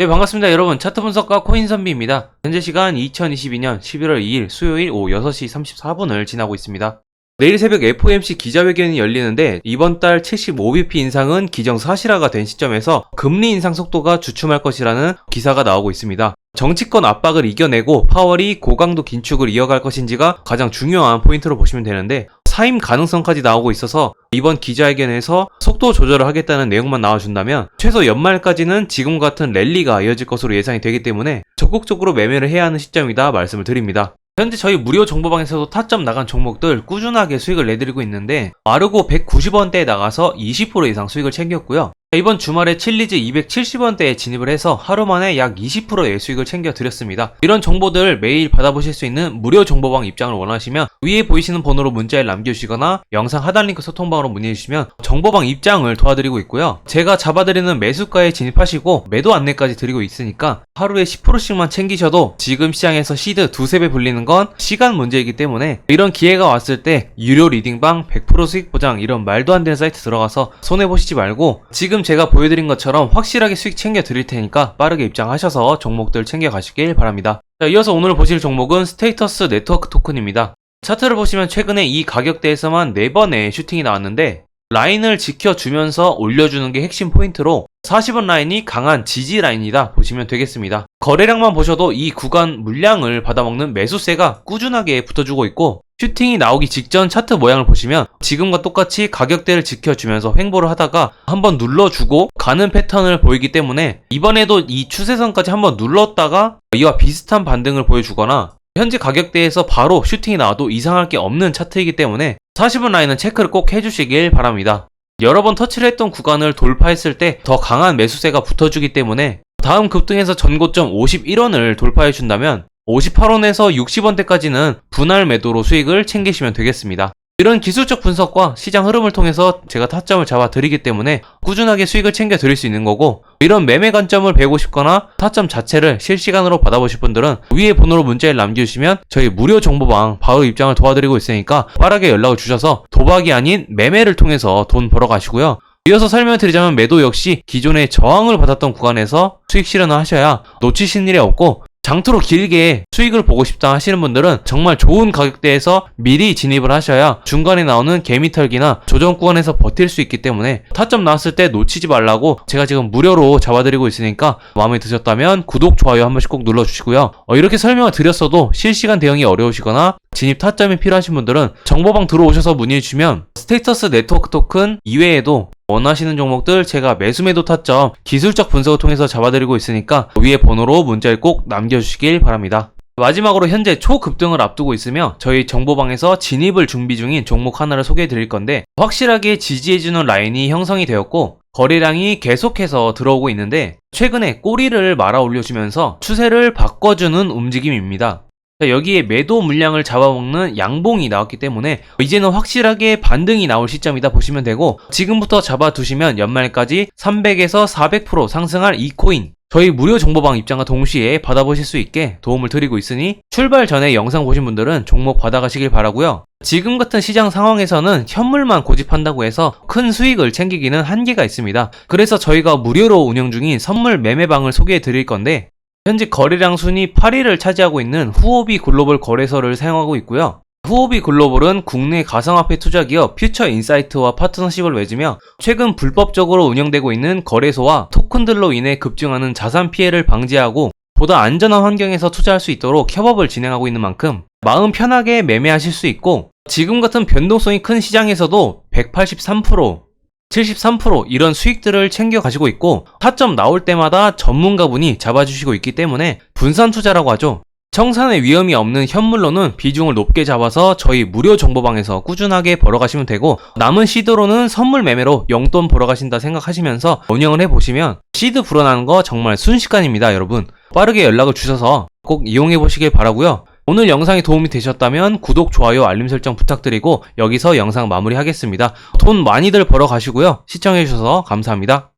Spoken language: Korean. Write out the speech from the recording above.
네, 반갑습니다. 여러분. 차트 분석가 코인 선비입니다. 현재 시간 2022년 11월 2일 수요일 오후 6시 34분을 지나고 있습니다. 내일 새벽 FOMC 기자회견이 열리는데 이번 달 75bp 인상은 기정사실화가 된 시점에서 금리 인상 속도가 주춤할 것이라는 기사가 나오고 있습니다. 정치권 압박을 이겨내고 파월이 고강도 긴축을 이어갈 것인지가 가장 중요한 포인트로 보시면 되는데 사임 가능성까지 나오고 있어서 이번 기자회견에서 속도 조절을 하겠다는 내용만 나와준다면 최소 연말까지는 지금 같은 랠리가 이어질 것으로 예상이 되기 때문에 적극적으로 매매를 해야 하는 시점이다 말씀을 드립니다. 현재 저희 무료 정보방에서도 타점 나간 종목들 꾸준하게 수익을 내드리고 있는데 아르고 190원대에 나가서 20% 이상 수익을 챙겼고요. 이번 주말에 칠리즈 270원대에 진입을 해서 하루 만에 약 20%의 수익을 챙겨드렸습니다. 이런 정보들 매일 받아보실 수 있는 무료 정보방 입장을 원하시면 위에 보이시는 번호로 문자를 남겨주시거나 영상 하단 링크 소통방으로 문의해주시면 정보방 입장을 도와드리고 있고요. 제가 잡아드리는 매수가에 진입하시고 매도 안내까지 드리고 있으니까 하루에 10%씩만 챙기셔도 지금 시장에서 시드 두세 배 불리는 건 시간 문제이기 때문에 이런 기회가 왔을 때 유료 리딩방 100% 수익 보장 이런 말도 안 되는 사이트 들어가서 손해보시지 말고 지금 제가 보여드린 것처럼 확실하게 수익 챙겨 드릴 테니까 빠르게 입장하셔서 종목들 챙겨 가시길 바랍니다. 자, 이어서 오늘 보실 종목은 스테이터스 네트워크 토큰입니다. 차트를 보시면 최근에 이 가격대에서만 4번의 슈팅이 나왔는데 라인을 지켜주면서 올려주는 게 핵심 포인트로 40원 라인이 강한 지지 라인이다 보시면 되겠습니다. 거래량만 보셔도 이 구간 물량을 받아먹는 매수세가 꾸준하게 붙어주고 있고 슈팅이 나오기 직전 차트 모양을 보시면 지금과 똑같이 가격대를 지켜주면서 횡보를 하다가 한번 눌러주고 가는 패턴을 보이기 때문에 이번에도 이 추세선까지 한번 눌렀다가 이와 비슷한 반등을 보여주거나 현재 가격대에서 바로 슈팅이 나와도 이상할 게 없는 차트이기 때문에 40원 라인은 체크를 꼭 해주시길 바랍니다. 여러 번 터치를 했던 구간을 돌파했을 때 더 강한 매수세가 붙어주기 때문에 다음 급등에서 전고점 51원을 돌파해 준다면 58원에서 60원대까지는 분할 매도로 수익을 챙기시면 되겠습니다. 이런 기술적 분석과 시장 흐름을 통해서 제가 타점을 잡아 드리기 때문에 꾸준하게 수익을 챙겨 드릴 수 있는 거고 이런 매매 관점을 배우고 싶거나 타점 자체를 실시간으로 받아보실 분들은 위에 번호로 문자를 남겨주시면 저희 무료 정보방 바로 입장을 도와드리고 있으니까 빠르게 연락을 주셔서 도박이 아닌 매매를 통해서 돈 벌어 가시고요. 이어서 설명드리자면 매도 역시 기존의 저항을 받았던 구간에서 수익 실현을 하셔야 놓치신 일이 없고 장투로 길게 수익을 보고 싶다 하시는 분들은 정말 좋은 가격대에서 미리 진입을 하셔야 중간에 나오는 개미털기나 조정 구간에서 버틸 수 있기 때문에 타점 나왔을 때 놓치지 말라고 제가 지금 무료로 잡아드리고 있으니까 마음에 드셨다면 구독, 좋아요 한 번씩 꼭 눌러주시고요. 어, 이렇게 설명을 드렸어도 실시간 대응이 어려우시거나 진입 타점이 필요하신 분들은 정보방 들어오셔서 문의해 주시면 스테이터스 네트워크 토큰 이외에도 원하시는 종목들 제가 매수 매도 타점 기술적 분석을 통해서 잡아드리고 있으니까 위에 번호로 문자를 꼭 남겨주시길 바랍니다. 마지막으로 현재 초급등을 앞두고 있으며 저희 정보방에서 진입을 준비 중인 종목 하나를 소개해 드릴 건데 확실하게 지지해주는 라인이 형성이 되었고 거래량이 계속해서 들어오고 있는데 최근에 꼬리를 말아 올려주면서 추세를 바꿔주는 움직임입니다. 자, 여기에 매도 물량을 잡아먹는 양봉이 나왔기 때문에 이제는 확실하게 반등이 나올 시점이다 보시면 되고 지금부터 잡아두시면 연말까지 300에서 400% 상승할 이 코인 저희 무료 정보방 입장과 동시에 받아보실 수 있게 도움을 드리고 있으니 출발 전에 영상 보신 분들은 종목 받아가시길 바라고요. 지금 같은 시장 상황에서는 현물만 고집한다고 해서 큰 수익을 챙기기는 한계가 있습니다. 그래서 저희가 무료로 운영 중인 선물 매매방을 소개해 드릴 건데 현재 거래량 순위 8위를 차지하고 있는 후오비 글로벌 거래소를 사용하고 있고요. 후오비 글로벌은 국내 가상화폐 투자 기업 퓨처 인사이트와 파트너십을 맺으며 최근 불법적으로 운영되고 있는 거래소와 토큰들로 인해 급증하는 자산 피해를 방지하고 보다 안전한 환경에서 투자할 수 있도록 협업을 진행하고 있는 만큼 마음 편하게 매매하실 수 있고 지금 같은 변동성이 큰 시장에서도 183% 73% 이런 수익들을 챙겨 가지고 있고 타점 나올 때마다 전문가분이 잡아주시고 있기 때문에 분산 투자라고 하죠. 청산의 위험이 없는 현물로는 비중을 높게 잡아서 저희 무료 정보방에서 꾸준하게 벌어가시면 되고 남은 시드로는 선물 매매로 용돈 벌어가신다 생각하시면서 운영을 해보시면 시드 불어나는 거 정말 순식간입니다 여러분 빠르게 연락을 주셔서 꼭 이용해 보시길 바라고요 오늘 영상이 도움이 되셨다면 구독, 좋아요, 알림 설정 부탁드리고 여기서 영상 마무리하겠습니다. 돈 많이들 벌어 가시고요. 시청해주셔서 감사합니다.